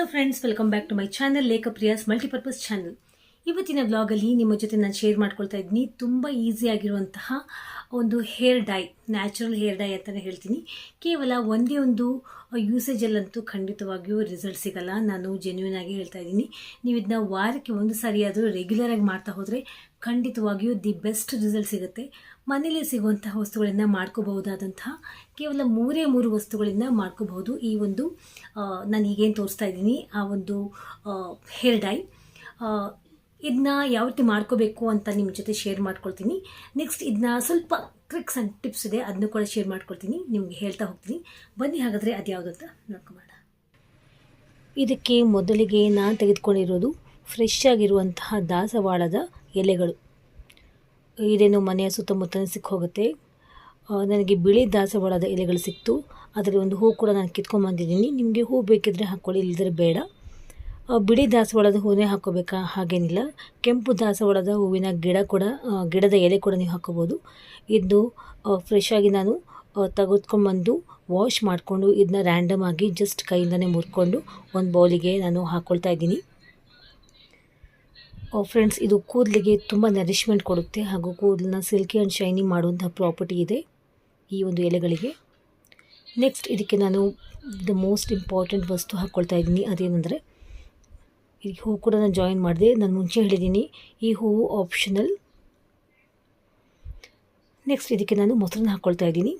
Hello friends, welcome back to my channel Lake Priya's multipurpose channel. ಇವತ್ತಿನ ವ್ಲಾಗಲ್ಲಿ ನಿಮ್ಮ ಜೊತೆ ನಾನು ಶೇರ್ ಮಾಡ್ಕೊಳ್ತಾ ಇದ್ದೀನಿ. ತುಂಬ ಈಸಿ ಆಗಿರುವಂತಹ ಒಂದು hair dye natural hair dye ಅಂತಲೇ ಹೇಳ್ತೀನಿ. ಕೇವಲ ಒಂದೇ ಒಂದು ಯೂಸೇಜಲ್ಲಂತೂ ಖಂಡಿತವಾಗಿಯೂ ರಿಸಲ್ಟ್ ಸಿಗಲ್ಲ. ನಾನು ಜೆನ್ಯೂನ್ ಆಗಿ ಹೇಳ್ತಾ ಇದ್ದೀನಿ. ನೀವು ಇದನ್ನ ವಾರಕ್ಕೆ ಒಂದು ಸಾರಿ ಆದರೂ ರೆಗ್ಯುಲರ್ ಆಗಿ ಮಾಡ್ತಾ ಹೋದರೆ ಖಂಡಿತವಾಗಿಯೂ ದಿ ಬೆಸ್ಟ್ ರಿಸಲ್ಟ್ ಸಿಗುತ್ತೆ. ಮನೇಲಿ ಸಿಗುವಂತಹ ವಸ್ತುಗಳನ್ನು ಮಾಡ್ಕೋಬಹುದಾದಂತಹ, ಕೇವಲ ಮೂರೇ ಮೂರು ವಸ್ತುಗಳಿಂದ ಮಾಡ್ಕೋಬಹುದು ಈ ಒಂದು ನಾನು ಈಗೇನು ತೋರಿಸ್ತಾ ಇದ್ದೀನಿ. ಆ ಒಂದು ಹೇರ್ ಡೈ ಇದನ್ನ ಯಾವ ರೀತಿ ಮಾಡ್ಕೋಬೇಕು ಅಂತ ನಿಮ್ಮ ಜೊತೆ ಶೇರ್ ಮಾಡ್ಕೊಳ್ತೀನಿ. ನೆಕ್ಸ್ಟ್ ಇದನ್ನ ಸ್ವಲ್ಪ ಟ್ರಿಕ್ಸ್ ಆ್ಯಂಡ್ ಟಿಪ್ಸ್ ಇದೆ ಅದನ್ನು ಕೂಡ ಶೇರ್ ಮಾಡ್ಕೊಳ್ತೀನಿ. ನಿಮಗೆ ಹೇಳ್ತಾ ಹೋಗ್ತೀನಿ. ಬನ್ನಿ ಹಾಗಾದರೆ ಅದು ಯಾವುದು ಅಂತ ನೋಡ್ಕೊಂಬೋಣ ಇದಕ್ಕೆ ಮೊದಲಿಗೆ ನಾನು ತೆಗೆದುಕೊಂಡಿರೋದು ಫ್ರೆಶ್ ಆಗಿರುವಂತಹ ದಾಸವಾಳದ ಎಲೆಗಳು. ಇದೇನು ಮನೆಯ ಸುತ್ತಮುತ್ತಲೇ ಸಿಕ್ಕೋಗುತ್ತೆ ನನಗೆ ಬಿಳಿ ದಾಸವಾಳದ ಎಲೆಗಳು ಸಿಕ್ತು. ಅದರಲ್ಲಿ ಒಂದು ಹೂ ಕೂಡ ನಾನು ಕಿತ್ಕೊಂಡ್ಬಂದಿದ್ದೀನಿ ನಿಮಗೆ ಹೂ ಬೇಕಿದ್ರೆ ಹಾಕ್ಕೊಳ್ಳಿ ಇಲ್ಲದ್ರೆ ಬೇಡ. ಬಿಳಿ ದಾಸವಾಳದ ಹೂವೇ ಹಾಕೋಬೇಕಾ? ಹಾಗೇನಿಲ್ಲ. ಕೆಂಪು ದಾಸವಾಳದ ಹೂವಿನ ಗಿಡ ಕೂಡ ಗಿಡದ ಎಲೆ ಕೂಡ ನೀವು ಹಾಕೋಬೋದು. ಇದು ಫ್ರೆಶ್ ನಾನು ತೆಗೆದುಕೊಂಡ್ಬಂದು ವಾಶ್ ಮಾಡಿಕೊಂಡು ಇದನ್ನ ರ್ಯಾಂಡಮ್ ಆಗಿ ಜಸ್ಟ್ ಕೈಯಿಂದನೇ ಮುರ್ಕೊಂಡು ಒಂದು ಬೌಲಿಗೆ ನಾನು ಹಾಕ್ಕೊಳ್ತಾ ಇದ್ದೀನಿ. ಫ್ರೆಂಡ್ಸ್ ಇದು ಕೂದಲಿಗೆ ತುಂಬ ನರಿಷ್ಮೆಂಟ್ ಕೊಡುತ್ತೆ ಹಾಗೂ ಕೂದಲನ್ನ ಸಿಲ್ಕಿ ಆ್ಯಂಡ್ ಶೈನಿ ಮಾಡುವಂಥ ಪ್ರಾಪರ್ಟಿ ಇದೆ ಈ ಒಂದು ಎಲೆಗಳಿಗೆ. ನೆಕ್ಸ್ಟ್ ಇದಕ್ಕೆ ನಾನು ದ ಮೋಸ್ಟ್ ಇಂಪಾರ್ಟೆಂಟ್ ವಸ್ತು ಹಾಕ್ಕೊಳ್ತಾ ಇದ್ದೀನಿ. ಅದೇನೆಂದರೆ ಈ ಹೂವು ಕೂಡ ನಾನು ಜಾಯಿನ್ ಮಾಡಿದೆ. ನಾನು ಮುಂಚೆ ಹೇಳಿದ್ದೀನಿ ಈ ಹೂವು ಆಪ್ಷನಲ್ ನೆಕ್ಸ್ಟ್ ಇದಕ್ಕೆ ನಾನು ಮೊಸರನ್ನ ಹಾಕ್ಕೊಳ್ತಾ ಇದ್ದೀನಿ.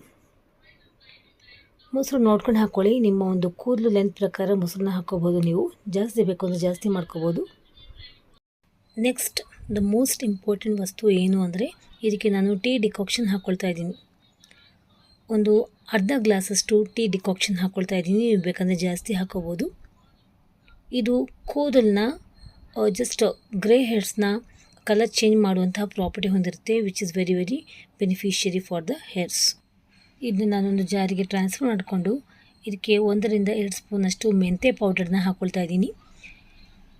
ಮೊಸರು ನೋಡ್ಕೊಂಡು ಹಾಕ್ಕೊಳ್ಳಿ ನಿಮ್ಮ ಒಂದು ಕೂದಲು ಲೆಂತ್ ಪ್ರಕಾರ ಮೊಸರನ್ನ ಹಾಕ್ಕೋಬೋದು ನೀವು. ಜಾಸ್ತಿ ಬೇಕು ಅಂದರೆ ಜಾಸ್ತಿ ಮಾಡ್ಕೋಬೋದು ನೆಕ್ಸ್ಟ್ ದ ಮೋಸ್ಟ್ ಇಂಪಾರ್ಟೆಂಟ್ ವಸ್ತು ಏನು ಅಂದರೆ ಇದಕ್ಕೆ ನಾನು ಟೀ ಡಿಕಾಕ್ಷನ್ ಹಾಕ್ಕೊಳ್ತಾ ಇದ್ದೀನಿ. ಒಂದು ಅರ್ಧ ಗ್ಲಾಸಷ್ಟು ಟೀ ಡಿಕಾಕ್ಷನ್ ಹಾಕ್ಕೊಳ್ತಾ ಇದ್ದೀನಿ. ನೀವು ಬೇಕಂದರೆ ಜಾಸ್ತಿ ಹಾಕೋಬೋದು ಇದು ಕೂದಲನ್ನ ಜಸ್ಟ್ ಗ್ರೇ ಹೇರ್ಸ್ನ ಕಲರ್ ಚೇಂಜ್ ಮಾಡುವಂತಹ ಪ್ರಾಪರ್ಟಿ ಹೊಂದಿರುತ್ತೆ which is very very beneficiary for the hairs ಇದನ್ನ ನಾನೊಂದು ಜಾರಿಗೆ ಟ್ರಾನ್ಸ್ಫರ್ ಮಾಡಿಕೊಂಡು ಇದಕ್ಕೆ ಒಂದರಿಂದ ಎರಡು ಸ್ಪೂನಷ್ಟು ಮೆಂತೆ ಪೌಡರ್ನ ಹಾಕ್ಕೊಳ್ತಾ ಇದ್ದೀನಿ.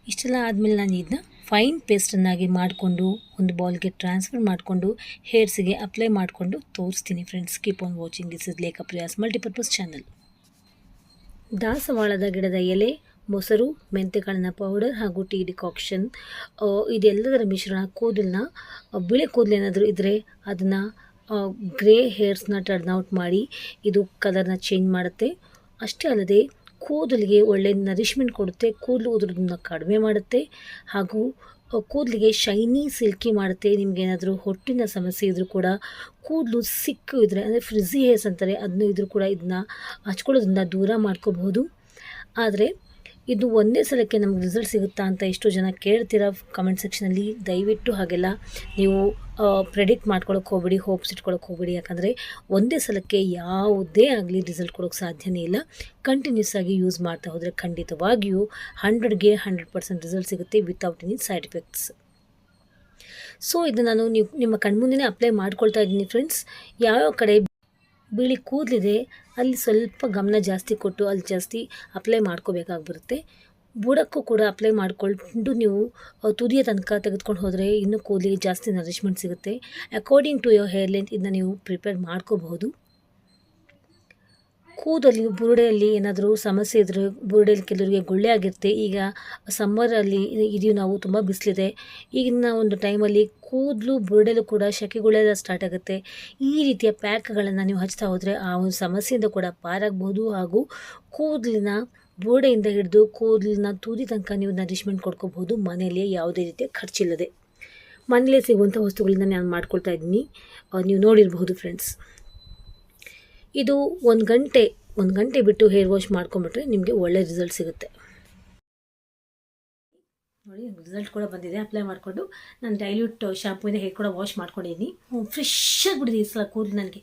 ಇಷ್ಟೆಲ್ಲ ಆದಮೇಲೆ ನಾನು ಇದನ್ನ ಫೈನ್ ಪೇಸ್ಟನ್ನಾಗಿ ಮಾಡಿಕೊಂಡು, ಒಂದು ಬಾಲ್ಗೆ ಟ್ರಾನ್ಸ್ಫರ್ ಮಾಡಿಕೊಂಡು ಹೇರ್ಸ್ಗೆ ಅಪ್ಲೈ ಮಾಡಿಕೊಂಡು ತೋರಿಸ್ತೀನಿ friends keep on watching this is Lekha Priya's multipurpose channel ದಾಸವಾಳದ ಗಿಡದ ಎಲೆ ಮೊಸರು ಮೆಂತೆಕಾಳಿನ ಪೌಡರ್ ಹಾಗೂ ಟೀ ಡಿಕಾಕ್ಷನ್ ಇದೆಲ್ಲದರ ಮಿಶ್ರಣ ಕೂದಲನ್ನ ಬಿಳಿ ಕೂದಲು ಏನಾದರೂ ಇದ್ದರೆ ಅದನ್ನು ಗ್ರೇ ಹೇರ್ಸ್ನ ಟರ್ನ್ ಔಟ್ ಮಾಡಿ ಇದು ಕಲರ್ನ ಚೇಂಜ್ ಮಾಡುತ್ತೆ. ಅಷ್ಟೇ ಅಲ್ಲದೆ ಕೂದಲಿಗೆ ಒಳ್ಳೆ ನರಿಶ್ಮೆಂಟ್ ಕೊಡುತ್ತೆ, ಕೂದಲು ಉದುರೋದನ್ನ ಕಡಿಮೆ ಮಾಡುತ್ತೆ ಹಾಗೂ ಕೂದಲಿಗೆ ಶೈನಿ ಸಿಲ್ಕಿ ಮಾಡುತ್ತೆ. ನಿಮಗೇನಾದರೂ ಹೊಟ್ಟಿನ ಸಮಸ್ಯೆ ಇದ್ದರೂ ಕೂಡ ಕೂದಲು ಸಿಕ್ಕು ಇದ್ದರೆ ಅಂದರೆ ಫ್ರಿಝಿ ಹೇರ್ಸ್ ಅಂತಾರೆ ಅದನ್ನು ಇದ್ರೂ ಕೂಡ ಇದನ್ನ ಹಚ್ಕೊಳ್ಳೋದ್ರಿಂದ ದೂರ ಮಾಡ್ಕೋಬಹುದು. ಆದರೆ ಇದು ಒಂದೇ ಸಲಕ್ಕೆ ನಮ್ಗೆ ರಿಸಲ್ಟ್ ಸಿಗುತ್ತಾ ಅಂತ ಎಷ್ಟೋ ಜನ ಕೇಳ್ತೀರಾ ಕಮೆಂಟ್ ಸೆಕ್ಷನಲ್ಲಿ ದಯವಿಟ್ಟು ಹಾಗೆಲ್ಲ ನೀವು ಪ್ರೆಡಿಕ್ಟ್ ಮಾಡ್ಕೊಳಕ್ಕೆ ಹೋಗ್ಬಿಡಿ ಹೋಪ್ಸ್ ಇಟ್ಕೊಳಕ್ಕೆ ಹೋಗ್ಬಿಡಿ. ಯಾಕಂದರೆ ಒಂದೇ ಸಲಕ್ಕೆ ಯಾವುದೇ ಆಗಲಿ ರಿಸಲ್ಟ್ ಕೊಡೋಕ್ಕೆ ಸಾಧ್ಯನೇ ಇಲ್ಲ. ಕಂಟಿನ್ಯೂಸ್ ಆಗಿ ಯೂಸ್ ಮಾಡ್ತಾ ಹೋದರೆ ಖಂಡಿತವಾಗಿಯೂ ಹಂಡ್ರೆಡ್ಗೆ ಹಂಡ್ರೆಡ್ ಪರ್ಸೆಂಟ್ ರಿಸಲ್ಟ್ ಸಿಗುತ್ತೆ without any side effects so ಇದು ನಾನು ನೀವು ನಿಮ್ಮ ಕಣ್ಮುಂದೆ ಅಪ್ಲೈ ಮಾಡ್ಕೊಳ್ತಾ ಇದ್ದೀನಿ ಫ್ರೆಂಡ್ಸ್ ಯಾವ್ಯಾವ ಕಡೆ ಬಿಳಿ ಕೂದಲಿದೆ, ಅಲ್ಲಿ ಸ್ವಲ್ಪ ಗಮನ ಜಾಸ್ತಿ ಕೊಟ್ಟು ಅಲ್ಲಿ ಜಾಸ್ತಿ ಅಪ್ಲೈ ಮಾಡ್ಕೋಬೇಕಾಗ್ಬಿರುತ್ತೆ ಬುಡಕ್ಕೂ ಕೂಡ ಅಪ್ಲೈ ಮಾಡಿಕೊಂಡು ನೀವು ತುದಿಯ ತನಕ ತೆಗೆದುಕೊಂಡು ಹೋದರೆ ಇನ್ನೂ ಕೂದಲಿಗೆ ಜಾಸ್ತಿ ನರಿಶ್ಮೆಂಟ್ ಸಿಗುತ್ತೆ. According to your hair length ಇದನ್ನ ನೀವು ಪ್ರಿಪೇರ್ ಮಾಡ್ಕೋಬಹುದು. ಕೂದಲು ಬುರುಡೆಯಲ್ಲಿ ಏನಾದರೂ ಸಮಸ್ಯೆ ಇದ್ದರೆ ಬುರುಡೆಯಲ್ಲಿ ಕೆಲವರಿಗೆ ಗುಳ್ಳೆ ಆಗಿರುತ್ತೆ. ಈಗ ಸಮ್ಮರಲ್ಲಿ ಇದೀವಿ ನಾವು, ತುಂಬ ಬಿಸಿಲಿದೆ. ಈಗಿನ ಒಂದು ಟೈಮಲ್ಲಿ ಕೂದಲು ಬುರುಡೆಲು ಕೂಡ ಶೆಕೆಗುಳೆಲ್ಲ ಸ್ಟಾರ್ಟ್ ಆಗುತ್ತೆ. ಈ ರೀತಿಯ ಪ್ಯಾಕ್ಗಳನ್ನು ನೀವು ಹಚ್ತಾ ಹೋದರೆ ಆ ಒಂದು ಸಮಸ್ಯೆಯಿಂದ ಕೂಡ ಪಾರಾಗಬಹುದು ಹಾಗೂ ಕೂದಲಿನ ಬುರುಡೆಯಿಂದ ಹಿಡಿದು ಕೂದಲಿನ ತೂದಿ ತನಕ ನೀವು ನರಿಶ್ಮೆಂಟ್ ಕೊಡ್ಕೋಬಹುದು. ಮನೆಯಲ್ಲಿ ಯಾವುದೇ ರೀತಿಯ ಖರ್ಚಿಲ್ಲದೆ. ಮನೆಯಲ್ಲೇ ಸಿಗುವಂಥ ವಸ್ತುಗಳನ್ನ ನಾನು ಮಾಡ್ಕೊಳ್ತಾ ಇದ್ದೀನಿ. ನೀವು ನೋಡಿರಬಹುದು ಫ್ರೆಂಡ್ಸ್ ಇದು ಒಂದು ಗಂಟೆ ಒಂದು ಗಂಟೆ ಬಿಟ್ಟು ಹೇರ್ ವಾಶ್ ಮಾಡ್ಕೊಂಬಿಟ್ರೆ ನಿಮಗೆ ಒಳ್ಳೆ ರಿಸಲ್ಟ್ ಸಿಗುತ್ತೆ. ನೋಡಿ ರಿಸಲ್ಟ್ ಕೂಡ ಬಂದಿದೆ. ಅಪ್ಲೈ ಮಾಡಿಕೊಂಡು ನಾನು ಡೈಲ್ಯೂಟ್ ಶಾಂಪೂಯಿಂದ ಹೇರ್ ಕೂಡ ವಾಶ್ ಮಾಡ್ಕೊಂಡಿದ್ದೀನಿ ಫ್ರೆಶ್ ಆಗಿಬಿಟ್ಟಿದೆ ಈ ಸಲ ಕೂದಲು ನನಗೆ.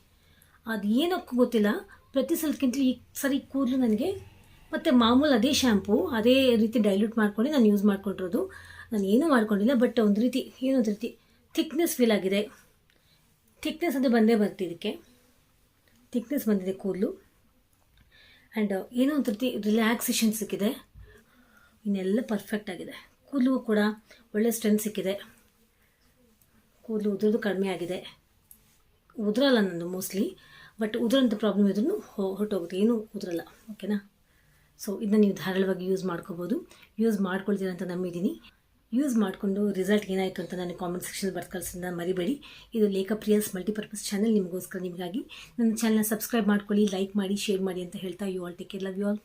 ಅದು ಏನಕ್ಕೂ ಗೊತ್ತಿಲ್ಲ. ಪ್ರತಿ ಸಲಕ್ಕಿಂತ ಈ ಸರಿ ಕೂದಲು ನನಗೆ. ಮತ್ತು ಮಾಮೂಲು ಅದೇ ಶ್ಯಾಂಪು ಅದೇ ರೀತಿ ಡೈಲ್ಯೂಟ್ ಮಾಡ್ಕೊಂಡು ನಾನು ಯೂಸ್ ಮಾಡ್ಕೊಂಡಿರೋದು. ನಾನು ಏನೂ ಮಾಡ್ಕೊಂಡಿಲ್ಲ ಬಟ್ ಒಂದು ರೀತಿ ಏನೊಂದು ರೀತಿ ಥಿಕ್ನೆಸ್ ಫೀಲ್ ಆಗಿದೆ. ಥಿಕ್ನೆಸ್ ಅಂತ ಬಂದೇ ಬರ್ತಿದ್ದಕ್ಕೆ ಥಿಕ್ನೆಸ್ ಬಂದಿದೆ ಕೂದಲು. ಆ್ಯಂಡ್ ಏನೋ ಒಂದು ರೀತಿ ರಿಲ್ಯಾಕ್ಸೇಷನ್ ಸಿಕ್ಕಿದೆ. ಇನ್ನೆಲ್ಲ ಪರ್ಫೆಕ್ಟ್ ಆಗಿದೆ. ಕೂದಲು ಕೂಡ ಒಳ್ಳೆ ಸ್ಟ್ರೆಂತ್ ಸಿಕ್ಕಿದೆ. ಕೂದಲು ಉದುರೋದು ಕಡಿಮೆ ಆಗಿದೆ. ಉದುರಲ್ಲ ನಂದು ಮೋಸ್ಟ್ಲಿ ಬಟ್ ಉದುರಂಥ ಪ್ರಾಬ್ಲಮ್ ಇದ್ರೂ ಹೊರಟೋಗುತ್ತೆ. ಏನೂ ಉದುರಲ್ಲ ಓಕೆನಾ ಸೊ ಇದನ್ನ ನೀವು ಧಾರಾಳವಾಗಿ ಯೂಸ್ ಮಾಡ್ಕೋಬೋದು. ಯೂಸ್ ಮಾಡ್ಕೊಳ್ತೀರ ಅಂತ ನಂಬಿದ್ದೀನಿ. ಯೂಸ್ ಮಾಡಿಕೊಂಡು ರಿಸಲ್ಟ್ ಏನಾಯಿತು ಅಂತ ನನಗೆ ಕಾಮೆಂಟ್ ಸೆಕ್ಷನ್ ಬರ್ತು ಕಳಿಸೋದನ್ನ ಮರಿಬೇಡಿ. ಇದು ಲೇಖಪ್ರಿಯಸ್ ಮಲ್ಟಿಪರ್ಪಸ್ ಚಾನಲ್ ನಿಮಗೋಸ್ಕರ ನಿಮಗಾಗಿ. ನನ್ನ ಚಾನಲ್ನ ಸಬ್ಸ್ಕ್ರೈಬ್ ಮಾಡ್ಕೊಳ್ಳಿ ಲೈಕ್ ಮಾಡಿ ಶೇರ್ ಮಾಡಿ ಅಂತ ಹೇಳ್ತಾ you all take care love you all